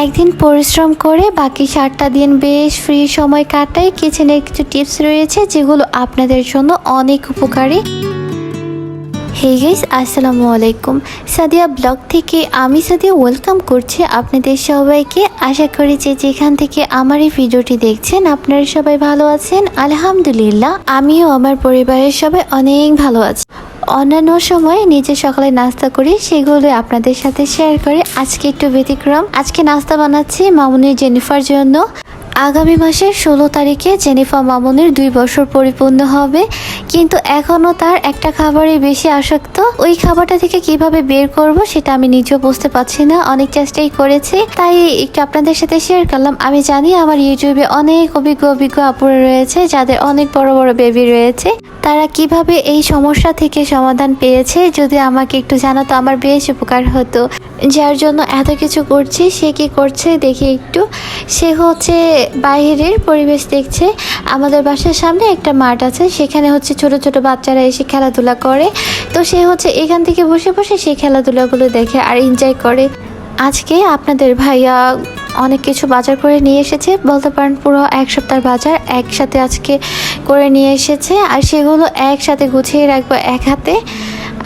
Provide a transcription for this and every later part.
একদিন পরিশ্রম করে বাকি সাতটা দিন বেশ ফ্রি সময় কাটাই কিচেনের কিছু টিপস রয়েছে যেগুলো আপনাদের জন্য অনেক উপকারী। হে গাইস আসসালামু আলাইকুম সাদিয়া ব্লগ থেকে আমি সাদিয়া ওয়েলকাম করছি আপনাদের সবাইকে। আশা করি যে যেখান থেকে আমার এই ভিডিওটি দেখছেন, আপনারা সবাই ভালো আছেন। আলহামদুলিল্লাহ, আমিও আমার পরিবারের সবাই অনেক ভালো আছি। অন্যান্য সময় নিজে সকালে নাস্তা করি, সেগুলো আপনাদের সাথে শেয়ার করে। আজকে একটু ব্যতিক্রম। আজকে নাস্তা বানাচ্ছি মামুনি জেনিফার জন্য। আগামী মাসের ষোলো তারিখে জেনিফা মামুনের দুই বছর পরিপূর্ণ হবে। কিন্তু এখনও তার একটা খাবারই বেশি আসক্ত। ওই খাবারটা থেকে কীভাবে বের করব সেটা আমি নিজেও বুঝতে পারছি না। অনেক চেষ্টাই করেছি। তাই একটু আপনাদের সাথে শেয়ার করলাম। আমি জানি আমার ইউটিউবে অনেক অভিজ্ঞ অভিজ্ঞ আপুরা রয়েছে, যাদের অনেক বড় বড় বেবি রয়েছে। তারা কীভাবে এই সমস্যা থেকে সমাধান পেয়েছে, যদি আমাকে একটু জানাতো আমার বেশ উপকার হতো। যার জন্য এত কিছু করছি, সে কি করছে দেখি একটু। সে হচ্ছে বাইরের পরিবেশ দেখছে। আমাদের বাসার সামনে একটা মাঠ আছে, সেখানে হচ্ছে ছোট ছোট বাচ্চারা এসে খেলাধুলা করে। তো সে হচ্ছে এখান থেকে বসে বসে সেই খেলাধুলাগুলো দেখে আর এনজয় করে। আজকে আপনাদের ভাইয়া অনেক কিছু বাজার করে নিয়ে এসেছে। বলতে পারেন পুরো এক সপ্তাহ বাজার একসাথে আজকে করে নিয়ে এসেছে। আর সেগুলো একসাথে গুছিয়ে রাখব এক হাতে।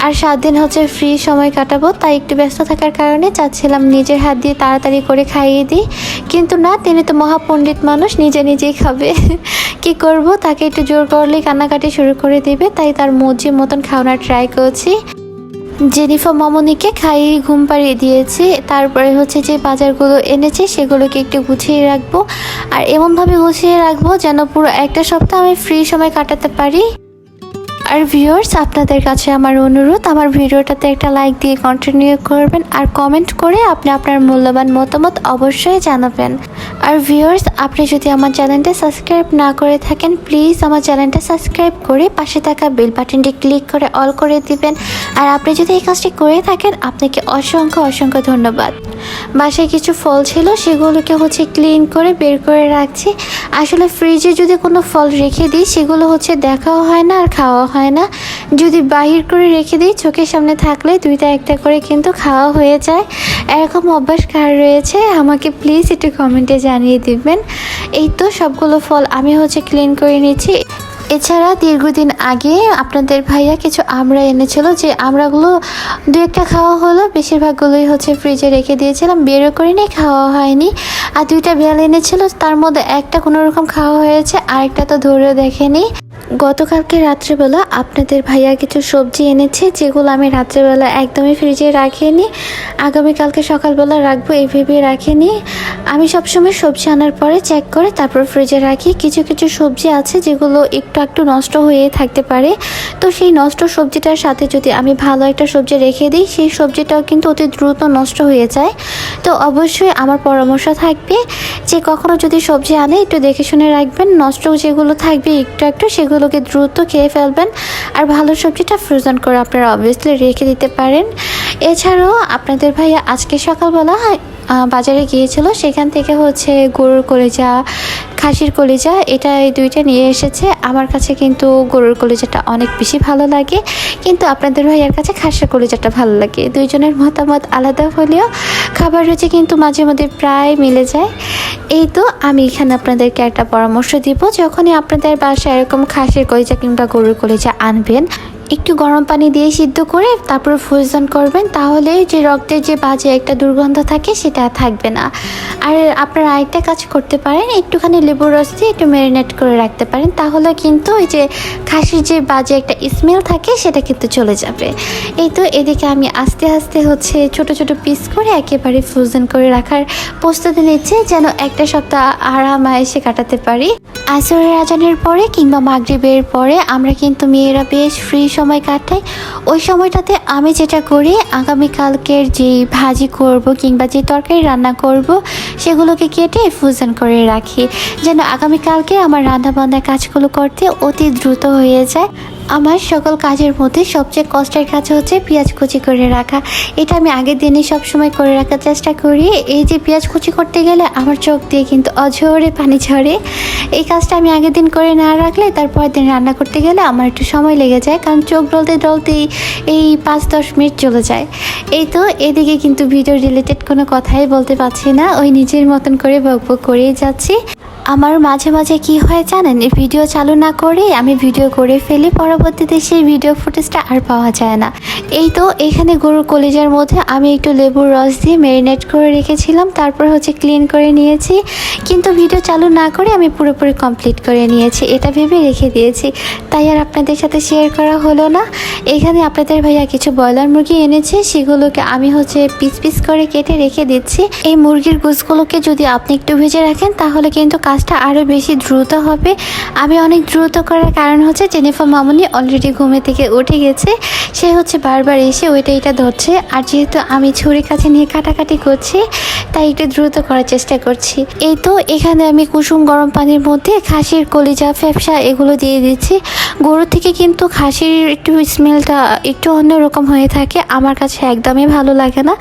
আর সাত দিন হচ্ছে ফ্রি সময় কাটাবো, তাই একটু ব্যস্ত থাকার কারণে চাচ্ছিলাম নিজের হাত দিয়ে তাড়াতাড়ি করে খাইয়ে দিই। কিন্তু না, তিনি তো মহাপণ্ডিত মানুষ, নিজে নিজেই খাবে। কি করব? তাকে একটু জোর করলেই কান্নাকাটি শুরু করে দিবে, তাই তার মর্জি মতন খাওয়ানোর ট্রাই করছি। জেনিফা মামনিকে খাইয়ে ঘুম পাড়িয়ে দিয়েছি। তারপরে হচ্ছে যে বাজারগুলো এনেছে, সেগুলোকে একটু গুছিয়ে রাখব। আর এমনভাবে গুছিয়ে রাখব যেন পুরো একটা সপ্তাহ আমি ফ্রি সময় কাটাতে পারি। আর ভিউয়ার্স আপনাদের কাছে আমার অনুরোধ, আমার ভিডিওটাতে একটা লাইক দিয়ে কন্টিনিউ করবেন আর কমেন্ট করে আপনি আপনার মূল্যবান মতামত অবশ্যই জানাবেন। আর ভিউয়ার্স আপনি যদি আমার চ্যানেলটা সাবস্ক্রাইব না করে থাকেন প্লিজ আমার চ্যানেলটা সাবস্ক্রাইব করে পাশে থাকা বেল বাটনটি ক্লিক করে অল করে দিবেন। আর আপনি যদি এই কাজটি করে থাকেন, আপনাকে অসংখ্য অসংখ্য ধন্যবাদ। বাসায় কিছু ফল ছিল, সেগুলোকে হচ্ছে ক্লিন করে বের করে রাখছি। আসলে ফ্রিজে যদি কোনো ফল রেখে দিই, সেগুলো হচ্ছে দেখাও হয় না আর খাওয়া হয় না। যদি বাহির করে রেখে দিই, চোখের সামনে থাকলে দুইটা একটা করে কিন্তু খাওয়া হয়ে যায়। এরকম অভ্যাস কার রয়েছে? আমাকে প্লিজ একটু কমেন্টে জানিয়ে দিবেন। এই তো সবগুলো ফল আমি হচ্ছে ক্লিন করে নিচ্ছি। এছাড়া দীর্ঘদিন আগে আপনাদের ভাইয়া কিছু আমড়া এনেছিল, যে আমড়াগুলো দু একটা খাওয়া হলো, বেশিরভাগগুলোই হচ্ছে ফ্রিজে রেখে দিয়েছিলাম বেরো করে নিয়ে খাওয়া হয়নি। আর দুইটা বেল এনেছিল, তার মধ্যে একটা কোনো রকম খাওয়া হয়েছে, আরেকটা তো ধরে দেখেনি। গতকালকে রাত্রেবেলা আপনাদের ভাইয়া কিছু সবজি এনেছে, যেগুলো আমি রাত্রেবেলা একদমই ফ্রিজে রাখিনি। আগামীকালকে সকালবেলা রাখব এই ভেবে রাখিনি। আমি সবসময় সবজি আনার পরে চেক করে তারপর ফ্রিজে রাখি। কিছু কিছু সবজি আছে যেগুলো একটু একটু নষ্ট হয়ে থাকতে পারে। তো সেই নষ্ট সবজিটার সাথে যদি আমি ভালো একটা সবজি রেখে দিই, সেই সবজিটাও কিন্তু অতি দ্রুত নষ্ট হয়ে যায়। তো অবশ্যই আমার পরামর্শ থাকবে যে কখনো যদি সবজি আনে, একটু দেখে শুনে রাখবেন। নষ্ট যেগুলো থাকবে একটু একটু সেগুলোকে দ্রুত খেয়ে ফেলবেন। আর ভালো সবজিটা ফ্রোজন করে আপনারা অবভিয়াসলি রেখে দিতে পারেন। এছাড়াও আপনাদের ভাইয়া আজকে সকালবেলা বাজারে গিয়েছিল, সেখান থেকে হচ্ছে গরুর কলেজা, খাসির কলিজা, এটা এই দুইটা নিয়ে এসেছে। আমার কাছে কিন্তু গরুর কলিজাটা অনেক বেশি ভালো লাগে। কিন্তু আপনাদের ভাইয়ার কাছে খাসির কলিজাটা ভালো লাগে। দুইজনের মতামত আলাদা হলেও খাবার রুচি কিন্তু মাঝে মধ্যে প্রায় মিলে যায়। এই তো, আমি এখানে আপনাদেরকে একটা পরামর্শ দিব। যখনই আপনাদের বাসায় এরকম খাসির কলিজা কিংবা গরুর কলিজা আনবেন একটু গরম পানি দিয়ে সিদ্ধ করে তারপর ফ্রোজন করবেন, তাহলে যে রক্তের যে বাজে একটা দুর্গন্ধ থাকে সেটা থাকবে না। আর আপনারা আরেকটা কাজ করতে পারেন, একটুখানি লেবুর রস দিয়ে একটু ম্যারিনেট করে রাখতে পারেন, তাহলে কিন্তু ওই যে খাসির যে বাজে একটা স্মেল থাকে সেটা কিন্তু চলে যাবে। এই তো এদিকে আমি আস্তে আস্তে হচ্ছে ছোট ছোট পিস করে একেবারে ফ্রোজেন করে রাখার প্রস্তুতি নিচ্ছে, যেন একটা সপ্তাহ আরাম এসে কাটাতে পারি। আসরের আজানের পরে কিংবা মাগরিবের পরে আমরা কিন্তু মেয়েরা বেশ ফ্রি সময় কাটাই। ওই সময়টাতে আমি যেটা করি, আগামীকালকের যে ভাজি করব কিংবা যে তরকারি রান্না করব, সেগুলোকে কেটে ফুজন করে রাখি। যেন আগামীকালকে আমার রান্না বান্নার কাজগুলো করতে অতি দ্রুত হয়ে যায়। আমার সকল কাজের মধ্যে সবচেয়ে কষ্টের কাজ হচ্ছে পেঁয়াজ কুচি করে রাখা। এটা আমি আগের দিনে সব সময় করে রাখার চেষ্টা করি। এই যে পেঁয়াজ কুচি করতে গেলে আমার চোখ দিয়ে কিন্তু অঝরে পানি ঝরে। এই কাজটা আমি আগের দিন করে না রাখলে তারপরের দিন রান্না করতে গেলে আমার একটু সময় লেগে যায়, কারণ চোখ ডলতে ডলতেই এই পাঁচ দশ মিনিট চলে যায়। এই তো এদিকে কিন্তু ভিডিও রিলেটেড কোনো কথাই বলতে পারছি না। ওই নিজের মতন করে বকবক করেই যাচ্ছি। আমার মাঝে মাঝে কি হয় জানেন? ভিডিও চালু না করে আমি ভিডিও করে ফেলি, পরবর্তীতে সেই ভিডিও ফুটেজটা আর পাওয়া যায় না। এই তো এখানে গরুর কলিজার মধ্যে আমি একটু লেবুর রস দিয়ে ম্যারিনেট করে রেখেছিলাম, তারপর হচ্ছে ক্লিন করে নিয়েছি। কিন্তু ভিডিও চালু না করে আমি পুরোপুরি কমপ্লিট করে নিয়েছি, এটা ভেবে রেখে দিয়েছি। তাই আর আপনাদের সাথে শেয়ার করা হলো না। এখানে আপনাদের ভাইয়া কিছু ব্রয়লার মুরগি এনেছে, সেগুলোকে আমি হচ্ছে পিস পিস করে কেটে রেখে দিচ্ছি। এই মুরগির গুছগুলোকে যদি আপনি একটু ভেজে রাখেন, তাহলে কিন্তু কাজটা আরও বেশি দ্রুত হবে। আমি অনেক দ্রুত করার কারণ হচ্ছে জেনিফার মামুনি অলরেডি ঘুমে থেকে উঠে গেছে। সে হচ্ছে বারবার এসে ওইটা এটা ধরছে। আর যেহেতু আমি ছুরি কাছে নিয়ে কাটাকাটি করছি, তাই একটু দ্রুত করার চেষ্টা করছি। এই তো এখানে আমি কুসুম গরম পানির মধ্যে খাসির কলিজা, ফ্যাপসা এগুলো দিয়ে দিচ্ছি। গরু থেকে কিন্তু খাসির একটু স্মেলটা একটু অন্যরকম হয়ে থাকে। আমার কাছে একদমই ভালো লাগে না।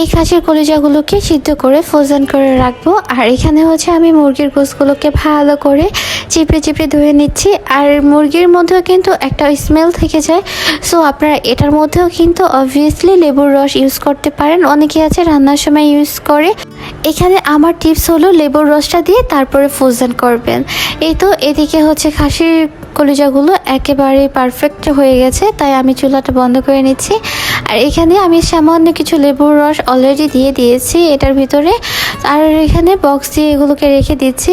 এই খাসির কলিজাগুলোকে সিদ্ধ করে ফ্রোজেন করে রাখব। আর এখানে হচ্ছে আমি মুরগির গোসগুলোকে ভালো করে চিপড়ে চিপড়ে ধুয়ে নিচ্ছি। আর মুরগির মধ্যেও কিন্তু একটা স্মেল থেকে যায়। সো আপনারা এটার মধ্যেও কিন্তু অবভিয়াসলি লেবুর রস ইউজ করতে পারেন। অনেকে আছে রান্নার সময় ইউজ করে। এখানে আমার টিপস হলো লেবুর রসটা দিয়ে তারপরে ফ্রোজেন করবেন। এই তো এদিকে হচ্ছে খাসির কলিজাগুলো একেবারে পারফেক্ট হয়ে গেছে, তাই আমি চুলাটা বন্ধ করে নিচ্ছি। আর এখানে আমি সামান্য কিছু লেবুর রস অলরেডি দিয়ে দিয়েছি এটার ভিতরে। আর এখানে বক্স দিয়ে এগুলোকে রেখে দিচ্ছি।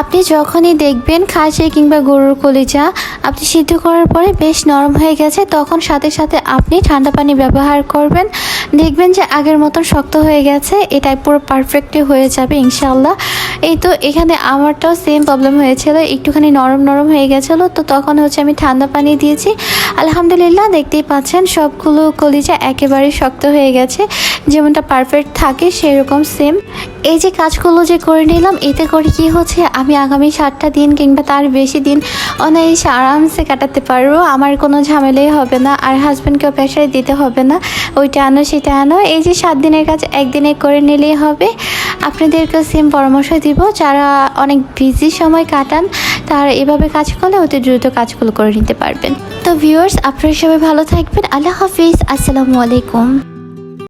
আপনি যখনই দেখবেন খাসি কিংবা গরুর কলিজা আপনি সিদ্ধ করার পরে বেশ নরম হয়ে গেছে, তখন সাথে সাথে আপনি ঠান্ডা পানি ব্যবহার করবেন। দেখবেন যে আগের মতন শক্ত হয়ে গেছে, এটাই পুরো পারফেক্টলি হয়ে যাবে ইনশাল্লাহ এই তো এখানে আমারটাও সেম প্রবলেম হয়েছিল, একটুখানি নরম নরম হয়ে গেছিল, তো তখন হচ্ছে আমি ঠান্ডা পানি দিয়েছি। আলহামদুলিল্লাহ দেখতেই পাচ্ছেন, সবগুলো কলিজা একেবারে শক্ত হয়ে গেছে, যেমনটা পারফেক্ট থাকে সেরকম সেম এই যে কাজগুলো যে করে নিলাম, এতে করে কি হচ্ছে, আমি আগামী সাতটা দিন কিংবা তার বেশি দিন অনায়াসে আরামসে কাটাতে পারব, আমার কোনো ঝামেলাই হবে না, আর হাজব্যান্ডকেও প্রেশার দিতে হবে না, ওইটা আনো সেটা আনো, এই যে সাত দিনের কাজ একদিনে করে নিলেই হবে। আপনাদেরকে সেম পরামর্শ দিব। যারা অনেক বিজি সময় কাটান, তারা এভাবে কাজ করলে অতি দ্রুত কাজগুলো করে নিতে পারবেন। তো ভিউয়ার্স আপনারা সবাই ভালো থাকবেন। আল্লাহ হাফিজ। আসসালামু আলাইকুম।